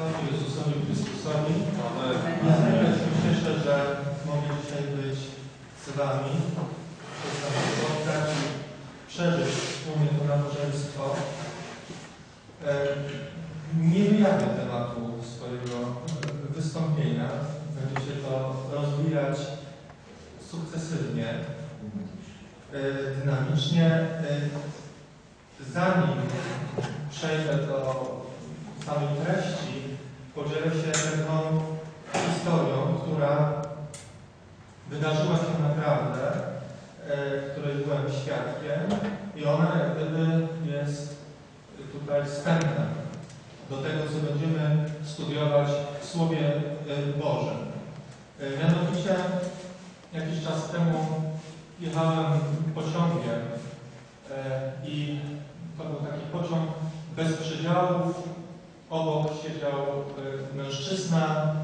Panu Jezusowi Chrystusowi. Niezwykle się cieszę, że mogę dzisiaj być z Wami, że z Wami spotkać i przeżyć wspólnie to nabożeństwo. E, Nie wyjawię tematu swojego wystąpienia. Będzie się to rozwijać sukcesywnie, e, dynamicznie. E, Zanim przejdę do samej treści, podzielę się pewną historią, która wydarzyła się naprawdę, e, której byłem świadkiem i ona jak gdyby jest tutaj wstępem do tego, co będziemy studiować w Słowie e, Bożym. E, Mianowicie jakiś czas temu jechałem pociągiem i to był taki pociąg bez przedziałów. Obok siedział e, mężczyzna,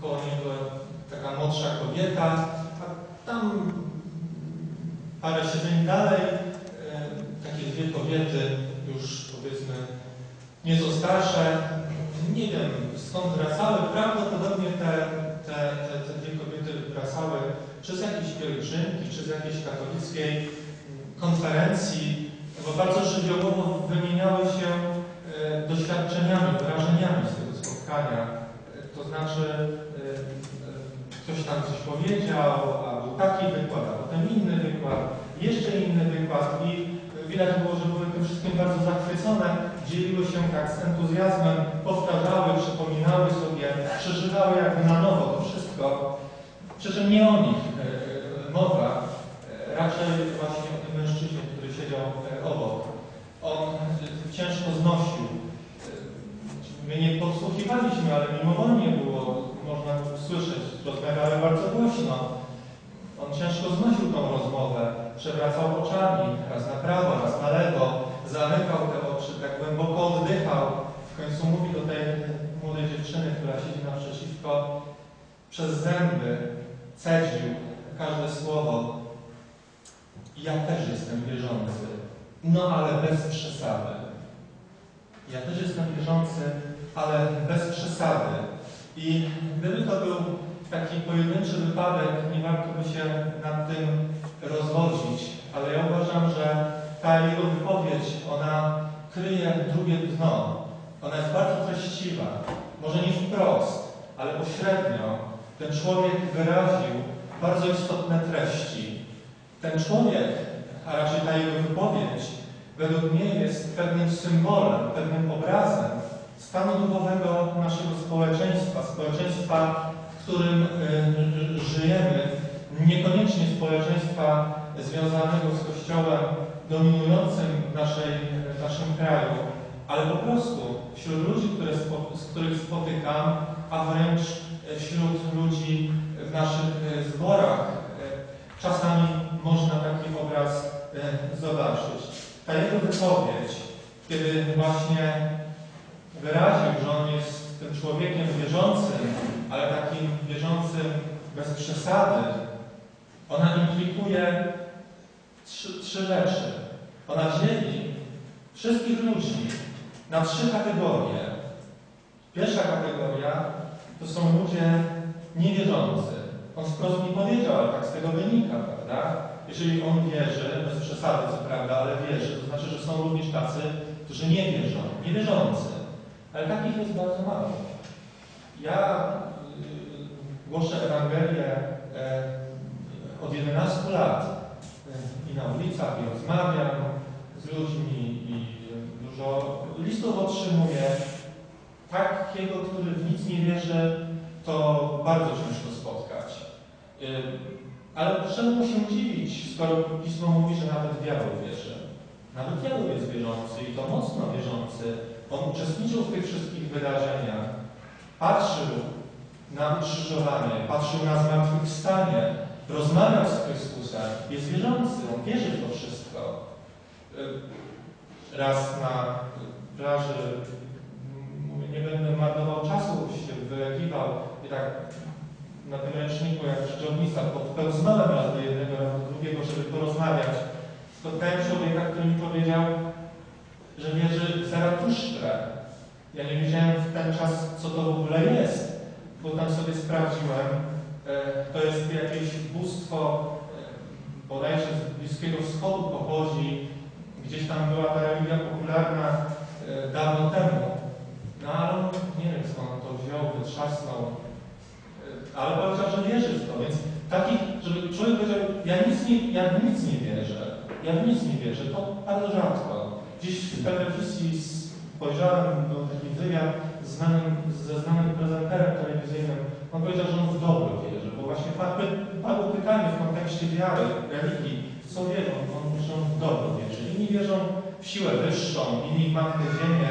koło niego taka młodsza kobieta, a tam parę siedzeń dalej e, takie dwie kobiety, już powiedzmy nieco starsze. Nie wiem skąd wracały, prawdopodobnie te, te, te, te dwie kobiety wracały czy z jakiejś pielgrzymki, czy z jakiejś katolickiej konferencji, bo bardzo żywiołowo wymieniały się e, doświadczeniami, wrażeniami z tego spotkania. E, To znaczy, e, e, ktoś tam coś powiedział, a był taki wykład, a potem inny wykład, jeszcze inny wykład i widać było, że były tym wszystkim bardzo zachwycone, dzieliły się tak z entuzjazmem, powtarzały, przypominały sobie, przeżywały jakby na nowo to wszystko. Przy czym nie o nich e, mowa, e, raczej właśnie o tym mężczyźnie, który siedział e, obok. On ciężko znosił. My nie podsłuchiwaliśmy, ale mimowolnie ale bardzo głośno. On ciężko znosił tą rozmowę, przewracał oczami, raz na prawo, raz na lewo, zamykał te oczy, tak głęboko oddychał. W końcu mówi do tej młodej dziewczyny, która siedzi naprzeciwko, przez zęby cedził każde słowo. Ja też jestem wierzący, no ale bez przesady. Ja też jestem wierzący, ale bez przesady. I gdyby to był taki pojedynczy wypadek, nie warto by się nad tym rozwodzić, ale ja uważam, że ta jego wypowiedź, ona kryje drugie dno. Ona jest bardzo treściwa, może nie wprost, ale pośrednio. Ten człowiek wyraził bardzo istotne treści. Ten człowiek, a raczej ta jego wypowiedź, według mnie jest pewnym symbolem, pewnym obrazem stanu duchowego naszego społeczeństwa, społeczeństwa, którym y, żyjemy, niekoniecznie społeczeństwa związanego z Kościołem dominującym w, naszej, w naszym kraju, ale po prostu wśród ludzi, które, z których spotykam, a wręcz wśród ludzi w naszych y, zborach. Czasami można taki obraz zobaczyć. Ta jego wypowiedź, kiedy właśnie wyraził, że on jest tym człowiekiem wierzącym, ale takim wierzącym bez przesady, ona implikuje trzy, trzy rzeczy. Ona dzieli wszystkich ludzi na trzy kategorie. Pierwsza kategoria to są ludzie niewierzący. On wprost mi powiedział, ale tak z tego wynika, prawda? Jeżeli on wierzy, bez przesady co prawda, ale wierzy, to znaczy, że są również tacy, którzy nie wierzą, niewierzący. Ale takich jest bardzo mało. Głoszę Ewangelię y, od 11 lat y, i na ulicach, i rozmawiam z ludźmi, i dużo listów otrzymuję. Takiego, który w nic nie wierzy, to bardzo ciężko spotkać. Y, Ale czemu mu się dziwić, skoro Pismo mówi, że nawet diabeł wierzy? Nawet diabeł jest wierzący i to mocno wierzący. On uczestniczył w tych wszystkich wydarzeniach. Patrzył na ukrzyżowanie, patrzył na zmartwychwstanie, rozmawiał z Chrystusem. Jest wierzący, on wierzy w to wszystko. Y, Raz na plaży, nie będę marnował czasu, się wylegiwał i tak na tym ręczniku, jak przy dżownicach, podpełznąłem raz do jednego, raz do drugiego, żeby porozmawiać. Spotkałem człowieka, który mi powiedział, że wierzy w Zaratusztrę. Ja nie wiedziałem w ten czas, co to w ogóle jest, bo tam sobie sprawdziłem. E, To jest jakieś bóstwo e, bodajże z Bliskiego Wschodu pochodzi. Gdzieś tam była ta religia popularna e, dawno temu. No ale nie wiem skąd on to wziął, wytrzasnął. Ale powiedział, że wierzy w to, więc takich, żeby człowiek powiedział, ja nic nie, ja nic nie wierzę, ja nic nie wierzę, to bardzo rzadko. Dziś w telewizji spojrzałem do taki wywiad znanym, ze znanym prezenterem telewizyjnym. On powiedział, że on w dobro wierzy, bo właśnie padły, padło pytanie w kontekście wiary, religii, co wierzą. On mówi, że on w dobro wierzy. Inni wierzą w siłę wyższą, inni w Matkę Ziemię.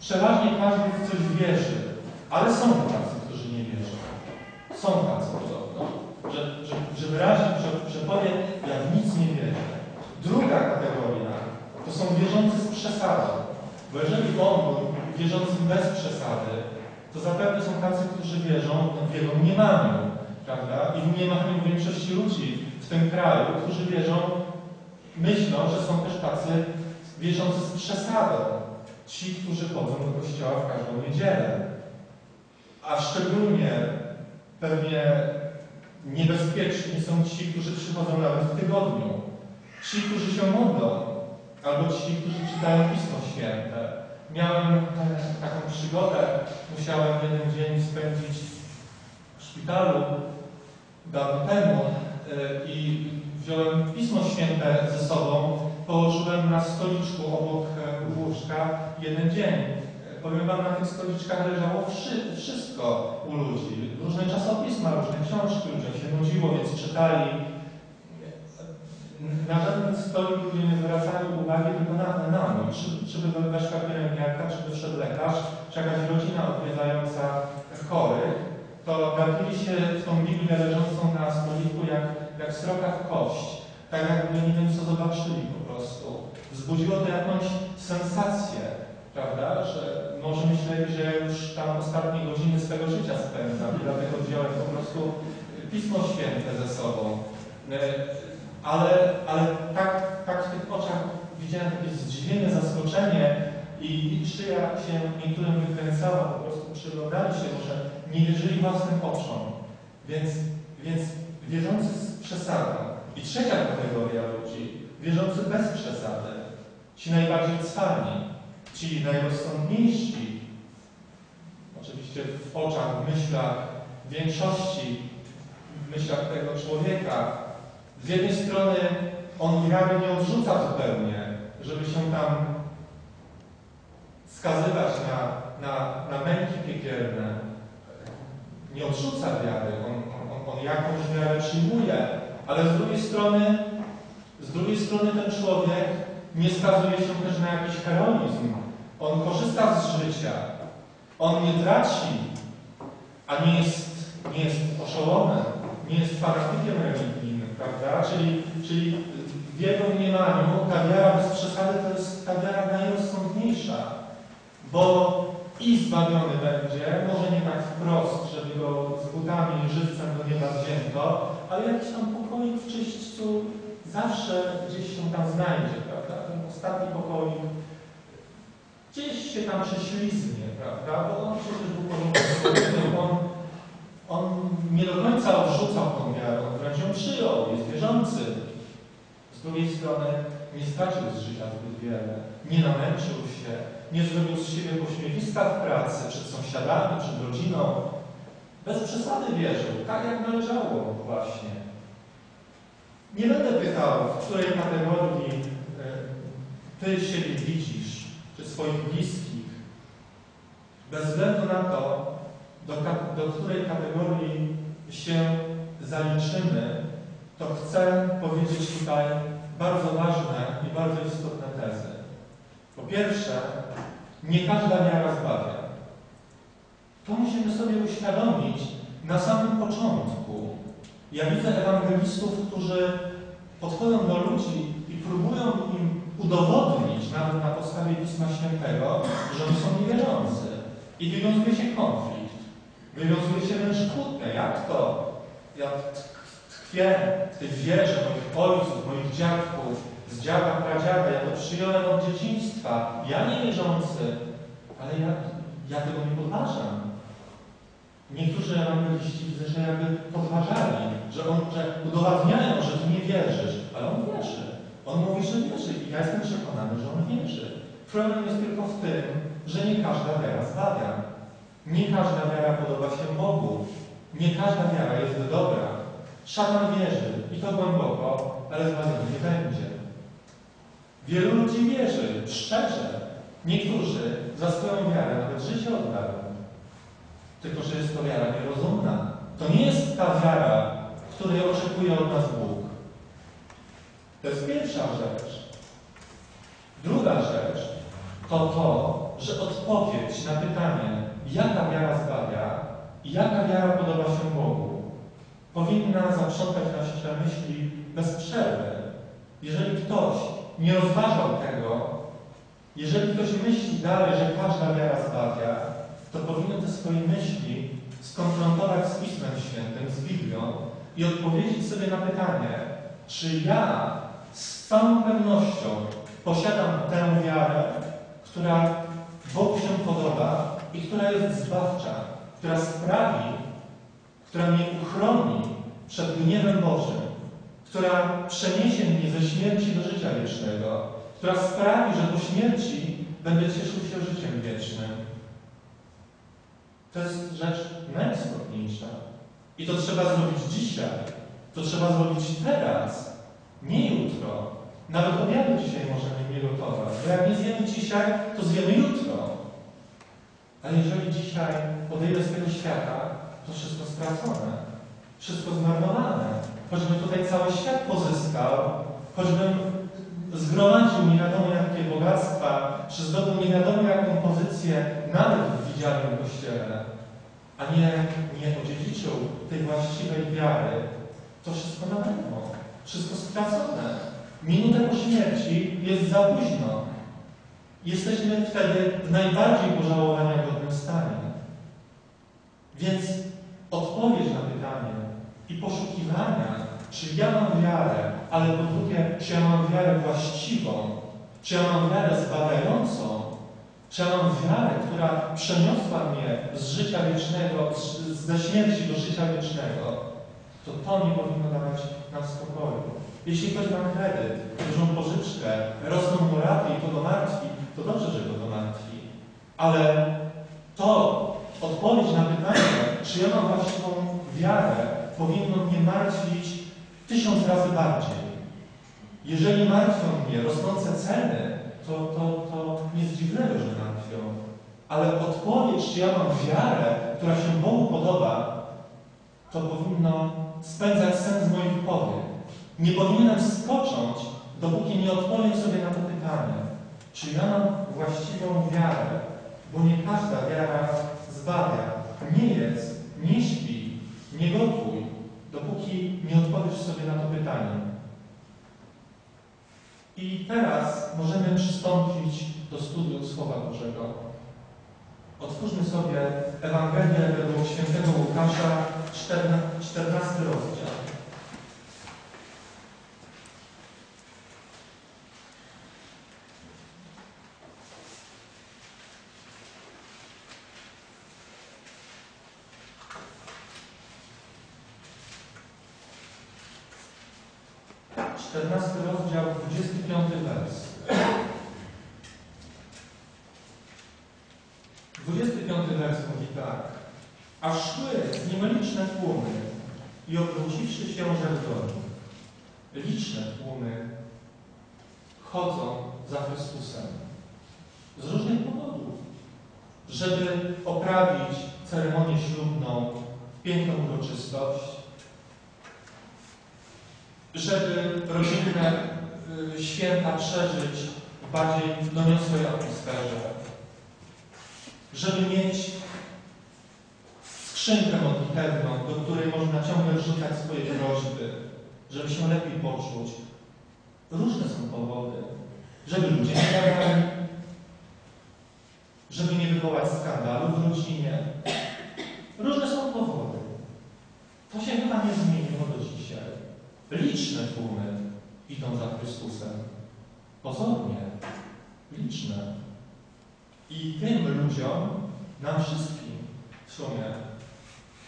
Przeważnie każdy w coś wierzy, ale są tacy, którzy nie wierzą. Są tacy podobno, że, że, że wyraźnie prze, przepowie, ja w nic nie wierzę. Druga kategoria to są wierzący z przesadą. Bo jeżeli on był wierzący bez przesady, to zapewne są tacy, którzy wierzą w jego mniemaniu, prawda? I w mniemaniu większości ludzi w tym kraju, którzy wierzą, myślą, że są też tacy wierzący z przesadą. Ci, którzy chodzą do kościoła w każdą niedzielę. A szczególnie pewnie niebezpieczni są ci, którzy przychodzą nawet w tygodniu. Ci, którzy się modlą, albo ci, którzy czytają Pismo Święte. Miałem taką przygodę, musiałem jeden dzień spędzić w szpitalu dawno temu e, i wziąłem Pismo Święte ze sobą, położyłem na stoliczku obok e, łóżka jeden dzień. E, Powiem Wam, na tych stoliczkach leżało wszy, wszystko u ludzi. Różne czasopisma, różne książki, ludziom się nudziło, więc czytali. Na żaden stolik ludzie nie zwracali uwagi tylko na, na mój. Czy, czy by weszła pielęgniarka, czy by wszedł lekarz, czy jakaś rodzina odwiedzająca chorych, to gapili się tą Biblię leżącą na stoliku jak, jak sroka w kość. Tak jakby nie wiem, co zobaczyli po prostu. Wzbudziło to jakąś sensację, prawda? Że może myśleli, że już tam ostatnie godziny swego życia spędzam dlatego wziąłem po prostu Pismo Święte ze sobą. Ale, ale tak, tak w tych oczach widziałem takie zdziwienie, zaskoczenie i, i szyja się niektórym wykręcała, po prostu przyglądali się, może nie wierzyli własnym oczom. Więc, więc wierzący z przesadą. I trzecia kategoria ludzi, wierzący bez przesady. Ci najbardziej cwani, ci najrozsądniejsi, oczywiście w oczach, w myślach większości, w myślach tego człowieka. Z jednej strony on wiary nie odrzuca zupełnie, żeby się tam skazywać na, na, na męki piekielne. Nie odrzuca wiary, on, on, on jakąś wiarę przyjmuje, ale z drugiej strony, z drugiej strony ten człowiek nie skazuje się też na jakiś heroizm. On korzysta z życia. On nie traci, a nie jest, nie jest oszołomem, nie jest fanatykiem religijnym, prawda? Czyli, czyli w jego mniemaniu ta wiara bez przesady to jest ta wiara najrozsądniejsza, bo i zbawiony będzie, może nie tak wprost, żeby go z butami i żywcem do nieba wzięto, ale jakiś tam pokoik w czyśćcu zawsze gdzieś się tam znajdzie, prawda? Ten ostatni pokoik gdzieś się tam prześlizgnie, prawda? Bo on przecież był porządny, on, on nie do końca odrzucał tą wiarę, on wręcz ją przyjął, jest wierzący. Z drugiej strony nie stracił z życia zbyt wiele, nie namęczył się, nie zrobił z siebie pośmiewiska w pracy, przed sąsiadami, przed rodziną. Bez przesady wierzył, tak jak należało właśnie. Nie będę pytał, w której kategorii e, Ty siebie widzisz, czy swoich bliskich. Bez względu na to, do, do której kategorii się zaliczymy, to chcę powiedzieć tutaj bardzo ważne i bardzo istotne tezy. Po pierwsze, nie każda wiara zbawia. To musimy sobie uświadomić na samym początku. Ja widzę ewangelistów, którzy podchodzą do ludzi i próbują im udowodnić, nawet na podstawie Pisma Świętego, że oni są niewierzący. I wywiązuje się konflikt. Wywiązuje się wręcz kłótnia. Jak to? Ja tkwię w tej wierze moich ojców, moich dziadków, z dziada, pradziada. Ja to przyjąłem od dzieciństwa. Ja niewierzący. A Ale ja, ja tego nie podważam. Niektórzy ewangeliści widzę, że jakby podważali, że, on, że udowadniają, że ty nie wierzysz, ale on wierzy. On mówi, że wierzy i ja jestem przekonany, że on wierzy. Problem jest tylko w tym, że nie każda wiara zbawia. Nie każda wiara podoba się Bogu. Nie każda wiara jest dobra. Szatan wierzy i to głęboko, ale zbawiony nie będzie. Wielu ludzi wierzy, szczerze. Niektórzy za swoją wiarę nawet życie oddają. Tylko, że jest to wiara nierozumna. To nie jest ta wiara, której oczekuje od nas Bóg. To jest pierwsza rzecz. Druga rzecz to to, że odpowiedź na pytanie, jaka wiara zbawia i jaka wiara podoba się Bogu, powinna zaprzątać nasze myśli bez przerwy. Jeżeli ktoś nie rozważał tego, jeżeli ktoś myśli dalej, że każda wiara zbawia, to powinien te swoje myśli skonfrontować z Pismem Świętym, z Biblią i odpowiedzieć sobie na pytanie, czy ja z całą pewnością posiadam tę wiarę, która Bogu się podoba i która jest zbawcza, która sprawi, która mnie uchroni przed gniewem Bożym, która przeniesie mnie ze śmierci do życia wiecznego, która sprawi, że po śmierci będę cieszył się życiem wiecznym. To jest rzecz najistotniejsza. I to trzeba zrobić dzisiaj. To trzeba zrobić teraz, nie jutro. Nawet obiadu dzisiaj możemy nie gotować. Bo jak nie zjemy dzisiaj, to zjemy jutro. Ale jeżeli dzisiaj odejdę z tego świata, to wszystko stracone. Wszystko zmarnowane. Choćby tutaj cały świat pozyskał, choćbym zgromadził nie wiadomo jakie bogactwa, czy zdobył nie wiadomo jaką pozycję nawet w widzialnym Kościele, a nie, nie odziedziczył tej właściwej wiary, to wszystko na pewno. Wszystko stracone. Minutę po śmierci jest za późno. Jesteśmy wtedy w najbardziej pożałowania godnym stanie. Więc odpowiedź na pytanie i poszukiwania, czy ja mam wiarę, ale po drugie, czy ja mam wiarę właściwą, czy ja mam wiarę zbawiającą, czy ja mam wiarę, która przeniosła mnie z życia wiecznego, z, ze śmierci do życia wiecznego, to to nie powinno dawać nam spokoju. Jeśli ktoś ma kredyt, dużą pożyczkę, rosną mu raty i to go martwi, to dobrze, że go to martwi. Ale to odpowiedź na pytanie, czy ja mam właściwą wiarę, powinno mnie martwić tysiąc razy bardziej. Jeżeli martwią mnie rosnące ceny, to, to, to nic dziwnego, że martwią. Ale odpowiedź, czy ja mam wiarę, która się Bogu podoba, to powinno spędzać sens moich powiek. Nie powinienem spocząć, dopóki nie odpowiem sobie na to pytanie, czy ja mam właściwą wiarę, bo nie każda wiara zbawia. Nie jest, nie śpi, nie gotuj, dopóki nie odpowiesz sobie na to pytanie. I teraz możemy przystąpić do studium Słowa Bożego. Otwórzmy sobie Ewangelię według świętego Łukasza, 14 rozdział. Czternasty rozdział, 25 wers. 25 wers mówi tak. A szły z nim liczne tłumy i obróciwszy się, nich. Liczne tłumy chodzą za Chrystusem z różnych powodów. Żeby oprawić ceremonię ślubną, piękną uroczystość, żeby rodzinne y, święta przeżyć w bardziej doniosłej atmosferze, żeby mieć skrzynkę modlitewną, do której można ciągle wrzucać swoje prośby, żeby się lepiej poczuć. Różne są powody. Żeby ludzie nie gadali, żeby nie wywołać skandalu w rodzinie. Różne są powody. To się chyba nie zmieniło do dzisiaj. Liczne tłumy idą za Chrystusem. Pozornie. Liczne. I tym ludziom, nam wszystkim w sumie,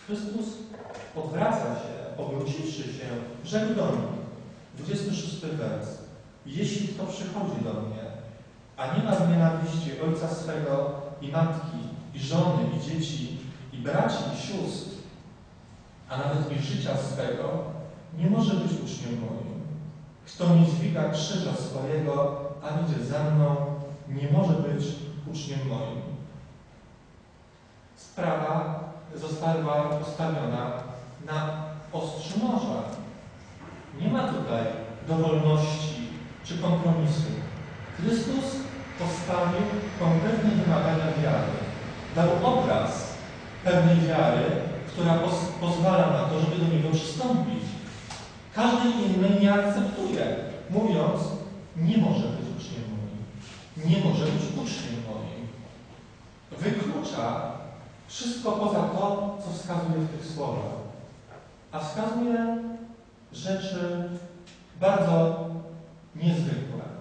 Chrystus odwraca się, obróciwszy się, rzekł do nich. 26 wers. Jeśli kto przychodzi do mnie, a nie ma z nienawiści ojca swego i matki, i żony, i dzieci, i braci, i sióstr, a nawet i życia swego, nie może być uczniem moim. Kto nie dźwiga krzyża swojego, a idzie za mną, nie może być uczniem moim. Sprawa została postawiona na ostrzu noża. Nie ma tutaj dowolności czy kompromisu. Chrystus postawił konkretne wymagania wiary. Dał obraz pewnej wiary, która pozwala na to, żeby do niego przystąpić. Każdy inny nie akceptuje, mówiąc, nie może być uczniem moim. Nie może być uczniem moim. Wyklucza wszystko poza to, co wskazuje w tych słowach. A wskazuje rzeczy bardzo niezwykłe.